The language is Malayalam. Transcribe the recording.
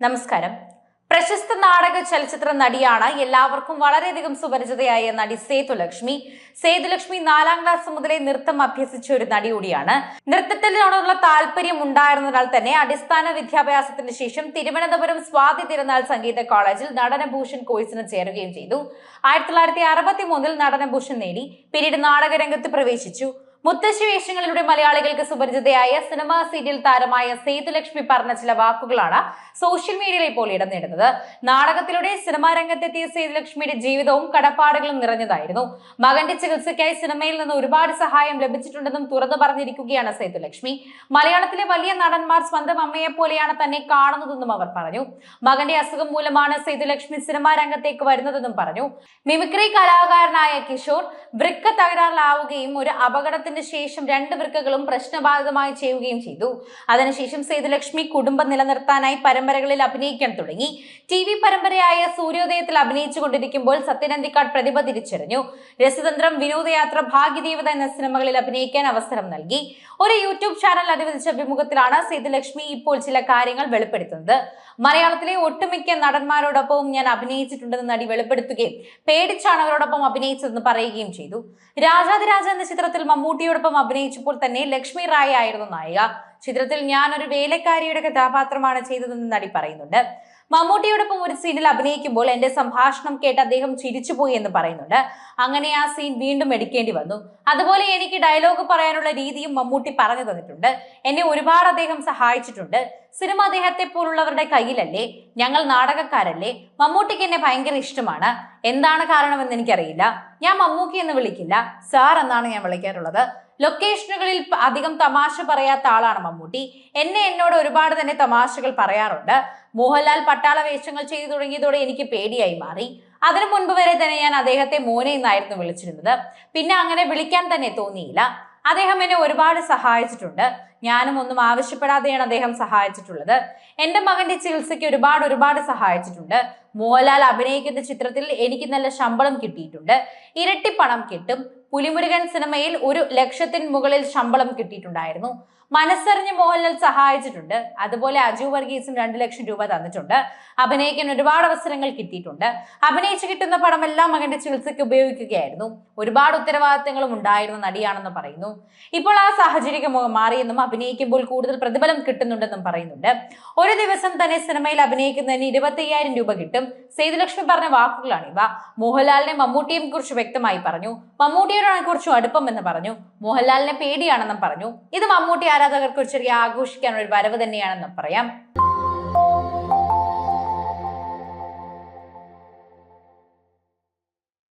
നമസ്കാരം. പ്രശസ്ത നാടക ചലച്ചിത്ര നടിയാണ് എല്ലാവർക്കും വളരെയധികം സുപരിചിതയായ നടി സേതുലക്ഷ്മി സേതുലക്ഷ്മി നാലാം ക്ലാസ് മുതലേ നൃത്തം അഭ്യസിച്ച ഒരു നടി കൂടിയാണ്. നൃത്തത്തിനോടുള്ള താല്പര്യം ഉണ്ടായിരുന്നതിനാൽ തന്നെ അടിസ്ഥാന വിദ്യാഭ്യാസത്തിന് ശേഷം തിരുവനന്തപുരം സ്വാതി തിരുനാൾ സംഗീത കോളേജിൽ നടനഭൂഷൺ കോഴ്സിന് ചേരുകയും ചെയ്തു. ആയിരത്തി തൊള്ളായിരത്തി അറുപത്തി മൂന്നിൽ നടനഭൂഷൺ നേടി. പിന്നീട് നാടകരംഗത്ത് പ്രവേശിച്ചു. മുത്തശ്ശി വേഷങ്ങളിലൂടെ മലയാളികൾക്ക് സുപരിചിതയായ സിനിമാ സീരിയൽ താരമായ സേതുലക്ഷ്മി പറഞ്ഞ ചില വാക്കുകളാണ് സോഷ്യൽ മീഡിയയിൽ ഇപ്പോൾ ഇടം നേടുന്നത്. നാടകത്തിലൂടെ സിനിമാ രംഗത്തെത്തിയ സേതുലക്ഷ്മിയുടെ ജീവിതവും കടപ്പാടുകളും നിറഞ്ഞതായിരുന്നു. മകന്റെ ചികിത്സയ്ക്കായി സിനിമയിൽ നിന്ന് ഒരുപാട് സഹായം ലഭിച്ചിട്ടുണ്ടെന്നും തുറന്നു പറഞ്ഞിരിക്കുകയാണ് സേതുലക്ഷ്മി. മലയാളത്തിലെ വലിയ നടന്മാർ സ്വന്തം അമ്മയെ പോലെയാണ് തന്നെ കാണുന്നതെന്നും അവർ പറഞ്ഞു. മകന്റെ അസുഖം മൂലമാണ് സേതുലക്ഷ്മി സിനിമാ രംഗത്തേക്ക് വരുന്നതെന്നും പറഞ്ഞു. മിമിക്രി കലാകാരനായ കിഷോർ വൃക്ക തകരാറിലാവുകയും ഒരു അപകടത്തിന് ശേഷം രണ്ട് വൃക്കകളും പ്രശ്നബാധിതമായി ചെയ്യുകയും ചെയ്തു. അതിനുശേഷം സേതുലക്ഷ്മി കുടുംബം നിലനിർത്താനായി പരമ്പരകളിൽ അഭിനയിക്കാൻ തുടങ്ങി. ടി വി പരമ്പരയായ സൂര്യോദയത്തിൽ അഭിനയിച്ചുകൊണ്ടിരിക്കുമ്പോൾ സത്യനന്ദിക്കാട് പ്രതിഭ തിരിച്ചറിഞ്ഞു. രസതന്ത്രം വിനോദയാത്ര ഭാഗ്യദേവത എന്ന സിനിമകളിൽ അഭിനയിക്കാൻ അവസരം നൽകി. ഒരു യൂട്യൂബ് ചാനൽ അനുവദിച്ച അഭിമുഖത്തിലാണ് സേതുലക്ഷ്മി ഇപ്പോൾ ചില കാര്യങ്ങൾ വെളിപ്പെടുത്തുന്നത്. മലയാളത്തിലെ ഒട്ടുമിക്ക നടന്മാരോടൊപ്പവും ഞാൻ അഭിനയിച്ചിട്ടുണ്ടെന്ന് നടി വെളിപ്പെടുത്തുകയും പേടിച്ചാണ് അവരോടൊപ്പം അഭിനയിച്ചതെന്ന് പറയുകയും ചെയ്തു. രാജാതിരാജ എന്ന ചിത്രത്തിൽ മമ്മൂട്ടിയോടൊപ്പം അഭിനയിച്ചപ്പോൾ തന്നെ ലക്ഷ്മി റായ് ആയിരുന്നു നായിക. ചിത്രത്തിൽ ഞാൻ ഒരു വേലക്കാരിയുടെ കഥാപാത്രമാണ് ചെയ്തതെന്ന് നടി പറയുന്നുണ്ട്. മമ്മൂട്ടിയോടൊപ്പം ഒരു സീനിൽ അഭിനയിക്കുമ്പോൾ എന്റെ സംഭാഷണം കേട്ട് അദ്ദേഹം ചിരിച്ചുപോയി എന്ന് പറയുന്നുണ്ട്. അങ്ങനെ ആ സീൻ വീണ്ടും എടുക്കേണ്ടി വന്നു. അതുപോലെ എനിക്ക് ഡയലോഗ് പറയാനുള്ള രീതിയും മമ്മൂട്ടി പറഞ്ഞു തന്നിട്ടുണ്ട്. എന്നെ ഒരുപാട് അദ്ദേഹം സഹായിച്ചിട്ടുണ്ട്. സിനിമ അദ്ദേഹത്തെ പോലുള്ളവരുടെ കയ്യിലല്ലേ? ഞങ്ങൾ നാടകക്കാരല്ലേ? മമ്മൂട്ടിക്ക് എന്നെ ഭയങ്കര ഇഷ്ടമാണ്. എന്താണ് കാരണമെന്ന് എനിക്കറിയില്ല. ഞാൻ മമ്മൂക്കി എന്ന് വിളിക്കില്ല. സാർ എന്നാണ് ഞാൻ വിളിക്കാറുള്ളത്. ലൊക്കേഷനുകളിൽ അധികം തമാശ പറയാത്ത ആളാണ് മമ്മൂട്ടി. എന്നെ എന്നോട് ഒരുപാട് തന്നെ തമാശകൾ പറയാറുണ്ട്. മോഹൻലാൽ പട്ടാള വേഷങ്ങൾ ചെയ്തു തുടങ്ങിയതോടെ എനിക്ക് പേടിയായി മാറി. അതിനു മുൻപ് വരെ തന്നെ ഞാൻ അദ്ദേഹത്തെ മോനെ എന്നായിരുന്നു വിളിച്ചിരുന്നത്. പിന്നെ അങ്ങനെ വിളിക്കാൻ തന്നെ തോന്നിയില്ല. അദ്ദേഹം എന്നെ ഒരുപാട് സഹായിച്ചിട്ടുണ്ട്. ഞാനും ഒന്നും ആവശ്യപ്പെടാതെയാണ് അദ്ദേഹം സഹായിച്ചിട്ടുള്ളത്. എന്റെ മകന്റെ ചികിത്സയ്ക്ക് ഒരുപാട് ഒരുപാട് സഹായിച്ചിട്ടുണ്ട്. മോഹൻലാൽ അഭിനയിക്കുന്ന ചിത്രത്തിൽ എനിക്ക് നല്ല ശമ്പളം കിട്ടിയിട്ടുണ്ട്. ഇരട്ടി പണം കിട്ടും. പുലിമുരുകൻ സിനിമയിൽ ഒരു ലക്ഷത്തിന് മുകളിൽ ശമ്പളം കിട്ടിയിട്ടുണ്ടായിരുന്നു. മനസ്സറിഞ്ഞ് മോഹൻലാൽ സഹായിച്ചിട്ടുണ്ട്. അതുപോലെ അജു വർഗീസും രണ്ട് ലക്ഷം രൂപ തന്നിട്ടുണ്ട്. അഭിനയിക്കാൻ ഒരുപാട് അവസരങ്ങൾ കിട്ടിയിട്ടുണ്ട്. അഭിനയിച്ച് കിട്ടുന്ന പടമെല്ലാം മകന്റെ ചികിത്സയ്ക്ക് ഉപയോഗിക്കുകയായിരുന്നു. ഒരുപാട് ഉത്തരവാദിത്തങ്ങളും ഉണ്ടായിരുന്ന നടിയാണെന്ന് പറയുന്നു. ഇപ്പോൾ ആ സാഹചര്യം മാറിയെന്നും അഭിനയിക്കുമ്പോൾ കൂടുതൽ പ്രതിഫലം കിട്ടുന്നുണ്ടെന്നും പറയുന്നുണ്ട്. ഒരു ദിവസം തന്നെ സിനിമയിൽ അഭിനയിക്കുന്നതിന് ഇരുപത്തി അയ്യായിരം രൂപ കിട്ടും. സേതുലക്ഷ്മി പറഞ്ഞ വാക്കുകളാണ് ഇവ. മോഹൻലാലിനെ മമ്മൂട്ടിയെ കുറിച്ച് വ്യക്തമായി പറഞ്ഞു. മമ്മൂട്ടിയോടാണ് കുറിച്ചും അടുപ്പം എന്ന് പറഞ്ഞു. മോഹൻലാലിനെ പേടിയാണെന്നും പറഞ്ഞു. ഇത് മമ്മൂട്ടി ആരാധകർക്ക് ചെറിയ ആഘോഷിക്കാൻ ഒരു വരവ് തന്നെയാണെന്നും പറയാം.